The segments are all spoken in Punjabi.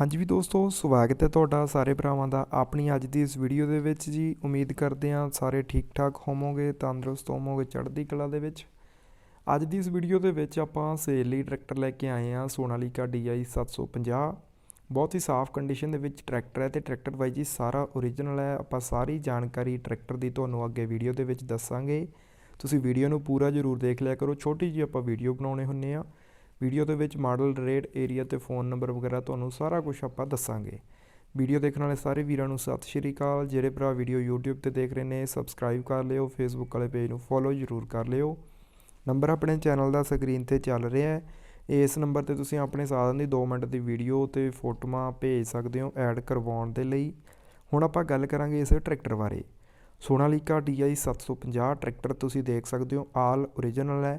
ਹਾਂਜੀ ਵੀ ਦੋਸਤੋ, ਸਵਾਗਤ ਹੈ ਤੁਹਾਡਾ ਸਾਰੇ ਭਰਾਵਾਂ ਦਾ ਆਪਣੀ ਅੱਜ ਦੀ ਇਸ ਵੀਡੀਓ ਦੇ ਵਿੱਚ ਜੀ। ਉਮੀਦ ਕਰਦੇ ਹਾਂ ਸਾਰੇ ਠੀਕ ਠਾਕ ਹੋਵੋਗੇ, ਤੰਦਰੁਸਤ ਹੋਵੋਗੇ ਚੜ੍ਹਦੀ ਕਲਾ ਦੇ ਵਿੱਚ। ਅੱਜ ਦੀ ਇਸ ਵੀਡੀਓ ਦੇ ਵਿੱਚ ਆਪਾਂ ਸੇਲ ਲਈ ਟਰੈਕਟਰ ਲੈ ਕੇ ਆਏ ਹਾਂ, ਸੋਨਾਲੀਕਾ DI 750 ਬਹੁਤ ਹੀ ਸਾਫ਼ ਕੰਡੀਸ਼ਨ ਦੇ ਵਿੱਚ ਟਰੈਕਟਰ ਹੈ ਤੇ ਟਰੈਕਟਰ ਬਾਈ ਜੀ ਸਾਰਾ ਓਰੀਜਨਲ ਹੈ। ਆਪਾਂ ਸਾਰੀ ਜਾਣਕਾਰੀ ਟਰੈਕਟਰ ਦੀ ਤੁਹਾਨੂੰ ਅੱਗੇ ਵੀਡੀਓ ਦੇ ਵਿੱਚ ਦੱਸਾਂਗੇ। ਤੁਸੀਂ ਵੀਡੀਓ ਨੂੰ ਪੂਰਾ ਜ਼ਰੂਰ ਦੇਖ ਲਿਆ ਕਰੋ। ਛੋਟੀ ਜਿਹੀ ਆਪਾਂ ਵੀਡੀਓ ਬਣਾਉਣੇ ਹੁੰਨੇ ਆ ਵੀਡੀਓ ਦੇ ਵਿੱਚ ਮਾਡਲ ਰੇਟ ਏਰੀਆ ਤੇ ਫੋਨ ਨੰਬਰ ਵਗੈਰਾ ਤੁਹਾਨੂੰ ਸਾਰਾ ਕੁਝ ਆਪਾਂ ਦੱਸਾਂਗੇ। ਵੀਡੀਓ ਦੇਖਣ ਵਾਲੇ ਸਾਰੇ ਵੀਰਾਂ ਨੂੰ ਸਤਿ ਸ਼੍ਰੀ ਅਕਾਲ। ਜਿਹੜੇ ਭਰਾ ਵੀਡੀਓ YouTube ਤੇ ਦੇਖ ਰਹੇ ਨੇ ਸਬਸਕ੍ਰਾਈਬ ਕਰ ਲਿਓ, Facebook ਵਾਲੇ ਪੇਜ ਨੂੰ ਫੋਲੋ ਜ਼ਰੂਰ ਕਰ ਲਿਓ। ਨੰਬਰ ਆਪਣੇ ਚੈਨਲ ਦਾ ਸਕਰੀਨ ਤੇ ਚੱਲ ਰਿਹਾ ਹੈ। ਇਸ ਨੰਬਰ ਤੇ ਤੁਸੀਂ ਆਪਣੇ ਸਾਧਨ ਦੀ 2 ਮਿੰਟ ਦੀ ਵੀਡੀਓ ਤੇ ਫੋਟੋਆਂ ਭੇਜ ਸਕਦੇ ਹੋ ਐਡ ਕਰਵਾਉਣ ਦੇ ਲਈ। ਹੁਣ ਆਪਾਂ ਗੱਲ ਕਰਾਂਗੇ ਇਸ ਟਰੈਕਟਰ ਬਾਰੇ। ਸੋਨਾਲੀਕਾ DI 750 ਟਰੈਕਟਰ ਤੁਸੀਂ ਦੇਖ ਸਕਦੇ ਹੋ ਆਲ ਓਰੀਜਨਲ ਹੈ।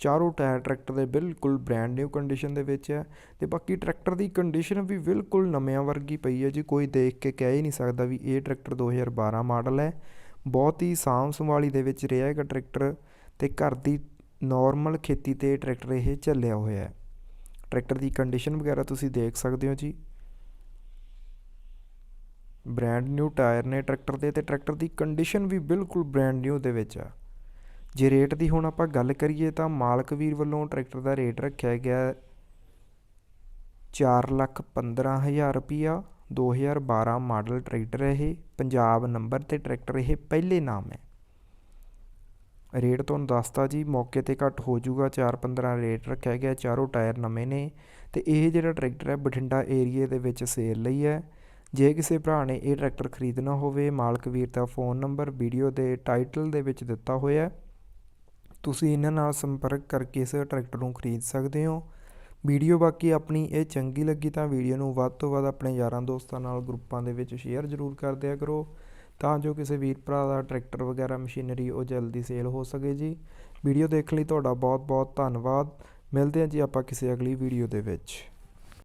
ਚਾਰੋਂ ਟਾਇਰ ਟਰੈਕਟਰ ਦੇ ਬਿਲਕੁਲ ਬ੍ਰੈਂਡ ਨਿਊ ਕੰਡੀਸ਼ਨ ਦੇ ਵਿੱਚ ਹੈ ਅਤੇ ਬਾਕੀ ਟਰੈਕਟਰ ਦੀ ਕੰਡੀਸ਼ਨ ਵੀ ਬਿਲਕੁਲ ਨਵਿਆਂ ਵਰਗੀ ਪਈ ਹੈ ਜੀ, ਕੋਈ ਦੇਖ ਕੇ ਕਹਿ ਹੀ ਨਹੀਂ ਸਕਦਾ ਵੀ ਇਹ ਟਰੈਕਟਰ 2012 ਮਾਡਲ ਹੈ। ਬਹੁਤ ਹੀ ਸਾਂਭ ਸੰਭਾਲੀ ਦੇ ਵਿੱਚ ਰਿਹਾ ਹੈਗਾ ਟਰੈਕਟਰ ਤੇ ਘਰ ਦੀ ਨਾਰਮਲ ਖੇਤੀ ਤੇ ਟਰੈਕਟਰ ਇਹ ਚੱਲਿਆ ਹੋਇਆ ਹੈ। ਟਰੈਕਟਰ ਦੀ ਕੰਡੀਸ਼ਨ ਵਗੈਰਾ ਤੁਸੀਂ ਦੇਖ ਸਕਦੇ ਹੋ ਜੀ। ਬ੍ਰੈਂਡ ਨਿਊ ਟਾਇਰ ਨੇ ਟਰੈਕਟਰ ਦੇ ਤੇ ਟਰੈਕਟਰ ਦੀ ਕੰਡੀਸ਼ਨ ਵੀ ਬਿਲਕੁਲ ਬ੍ਰੈਂਡ ਨਿਊ ਦੇ ਵਿੱਚ ਆ। ਜੇ ਰੇਟ ਦੀ ਹੁਣ ਆਪਾਂ ਗੱਲ ਕਰੀਏ ਤਾਂ ਮਾਲਕ ਵੀਰ ਵੱਲੋਂ ਟਰੈਕਟਰ ਦਾ ਰੇਟ ਰੱਖਿਆ ਗਿਆ ਚਾਰ ਲੱਖ ਪੰਦਰਾਂ ਹਜ਼ਾਰ ਰੁਪਈਆ 2012 ਮਾਡਲ ਟਰੈਕਟਰ ਇਹ, ਪੰਜਾਬ ਨੰਬਰ ਤੇ ਟਰੈਕਟਰ ਇਹ ਪਹਿਲੇ ਨਾਮ ਹੈ। ਰੇਟ ਤੁਹਾਨੂੰ ਦੱਸਤਾ ਜੀ, ਮੌਕੇ ਤੇ ਘੱਟ ਹੋ ਜਾਊਗਾ 4-15 ਰੇਟ ਰੱਖਿਆ ਗਿਆ, ਚਾਰੋਂ ਟਾਇਰ ਨਵੇਂ ਨੇ ਤੇ ਇਹ ਜਿਹੜਾ ਟਰੈਕਟਰ ਹੈ ਬਠਿੰਡਾ ਏਰੀਏ ਦੇ ਵਿੱਚ ਸੇਲ ਲਈ ਹੈ। ਜੇ ਕਿਸੇ ਭਰਾ ਨੇ ਇਹ ਟਰੈਕਟਰ ਖਰੀਦਣਾ ਹੋਵੇ, ਮਾਲਕ ਵੀਰ ਦਾ ਫੋਨ ਨੰਬਰ, ਵੀਡੀਓ ਦੇ ਟਾਈਟਲ ਦੇ ਵਿੱਚ ਦਿੱਤਾ ਹੋਇਆ ਹੈ। ਤੁਸੀਂ ਇਹਨਾਂ ਨਾਲ ਸੰਪਰਕ ਕਰਕੇ ਇਸ ਟਰੈਕਟਰ ਨੂੰ ਖਰੀਦ ਸਕਦੇ ਹੋ। ਵੀਡੀਓ ਬਾਕੀ ਆਪਣੀ ਇਹ ਚੰਗੀ ਲੱਗੀ ਤਾਂ ਵੀਡੀਓ ਨੂੰ ਵੱਧ ਤੋਂ ਵੱਧ ਆਪਣੇ ਯਾਰਾਂ ਦੋਸਤਾਂ ਨਾਲ ਗਰੁੱਪਾਂ ਦੇ ਵਿੱਚ ਸ਼ੇਅਰ ਜ਼ਰੂਰ ਕਰ ਦਿਆ ਕਰੋ ਤਾਂ ਜੋ ਕਿਸੇ ਵੀਰ ਭਰਾ ਦਾ ਟਰੈਕਟਰ ਵਗੈਰਾ ਮਸ਼ੀਨਰੀ ਉਹ ਜਲਦੀ ਸੇਲ ਹੋ ਸਕੇ ਜੀ। ਵੀਡੀਓ ਦੇਖਣ ਲਈ ਤੁਹਾਡਾ ਬਹੁਤ ਬਹੁਤ ਧੰਨਵਾਦ। ਮਿਲਦੇ ਹਾਂ ਜੀ ਆਪਾਂ ਕਿਸੇ ਅਗਲੀ ਵੀਡੀਓ ਦੇ ਵਿੱਚ।